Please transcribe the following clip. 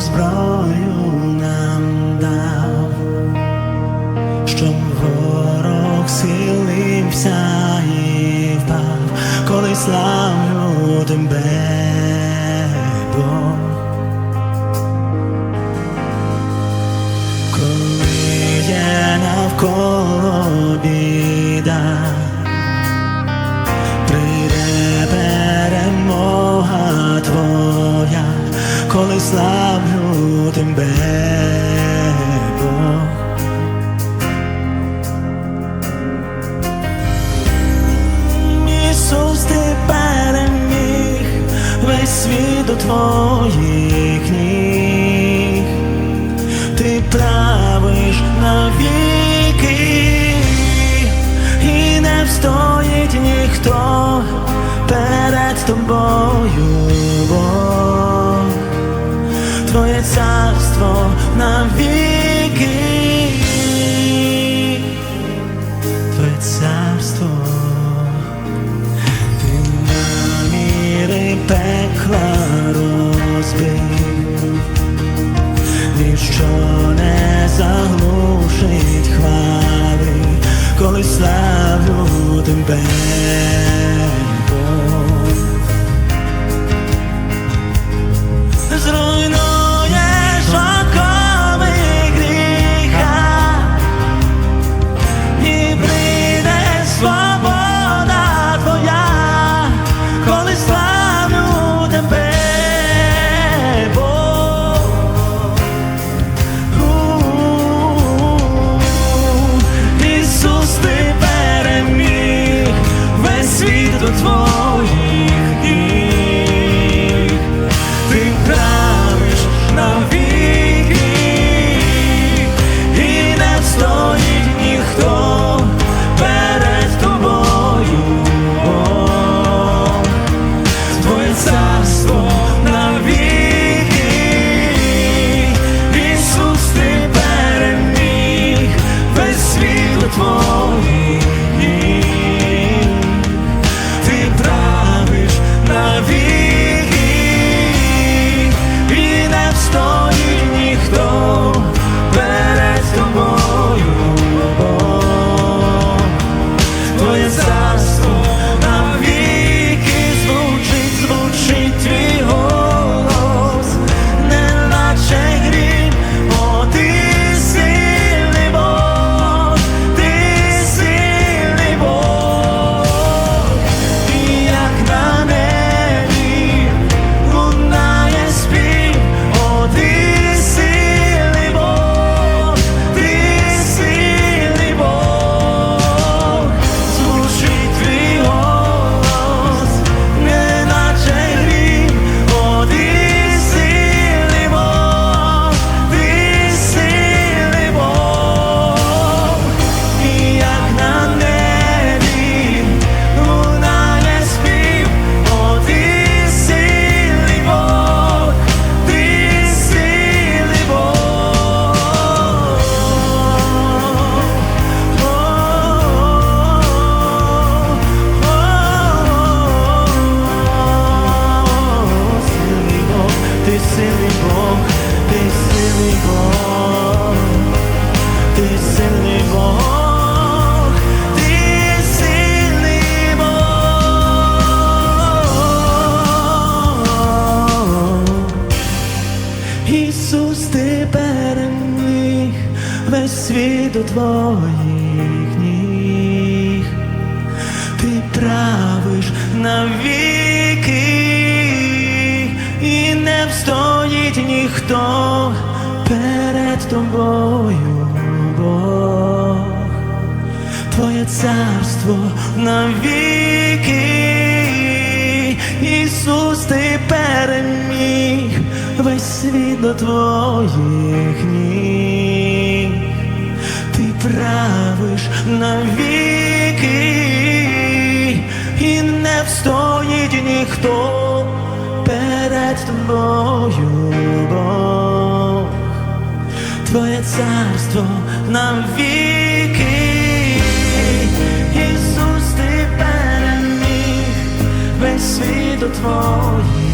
зброю нам дав, щоб ворог схилився і впав, коли славлю тебе. Коли є навколо біда, коли славлю тебе, Бог. Ісус, ти переміг весь світ до твоїх ніг ти правиш навіки, і не встоїть ніхто навіки, весь світ у твоїх ніг, ти правиш навіки, і не встоїть ніхто перед тобою, Бог. Твоє царство навіки, Ісус, ти переміг весь світ до твоїх ніг, правиш навіки, і не встоїть ніхто перед тобою, Бог. Твоє царство навіки, Ісус, ти переміг весь світ у твоїх